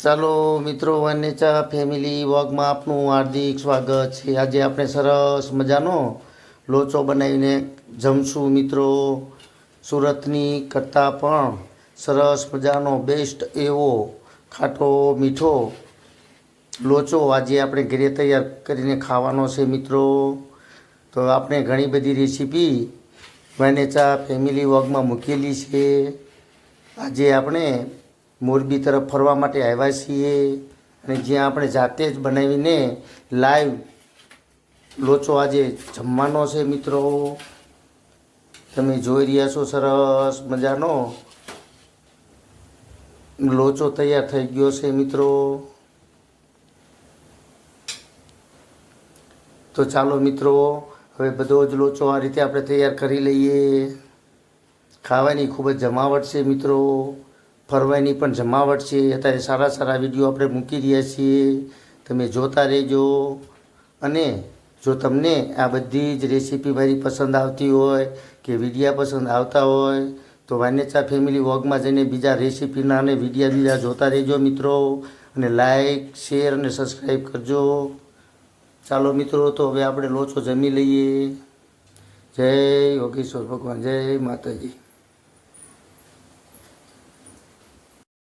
ચાલો મિત્રો વાનેચા ફેમિલી વોગમાં આપનું હાર્દિક સ્વાગત છે. આજે આપણે સરસ મજાનો લોચો બનાવીને જમશું મિત્રો. સુરતની કરતાં પણ સરસ મજાનો બેસ્ટ એવો ખાટો મીઠો લોચો આજે આપણે ઘરે તૈયાર કરીને ખાવાનો છે મિત્રો. તો આપણે ઘણી બધી રેસીપી વાનેચા ફેમિલી વોગમાં મૂકેલી છે. આજે આપણે મોરબી તરફ ફરવા માટે આવ્યા છીએ અને જ્યાં આપણે જાતે જ બનાવીને લાઈવ લોચો આજે જમવાનો છે મિત્રો. તમે જોઈ રહ્યા છો સરસ મજાનો લોચો તૈયાર થઈ ગયો છે મિત્રો. તો ચાલો મિત્રો, હવે બધો જ લોચો આ રીતે આપણે તૈયાર કરી લઈએ. ખાવાની ખૂબ જ જમાવટ છે મિત્રો. ફરવાની પણ જમાવટ છે. અત્યારે સારા સારા વીડિયો આપણે મૂકી રહ્યા છીએ. તમે જોતા રહેજો. અને જો તમને આ બધી જ રેસીપી મારી પસંદ આવતી હોય કે વિડીયા પસંદ આવતા હોય, તો વાનેચા ફેમિલી વોગમાં જઈને બીજા રેસીપીના અને વિડીયા બીજા જોતા રહેજો મિત્રો. અને લાઈક, શેર અને સબસ્ક્રાઈબ કરજો. ચાલો મિત્રો, તો હવે આપણે લોચો જમી લઈએ. જય યોગેશ્વર ભગવાન. જય માતાજી.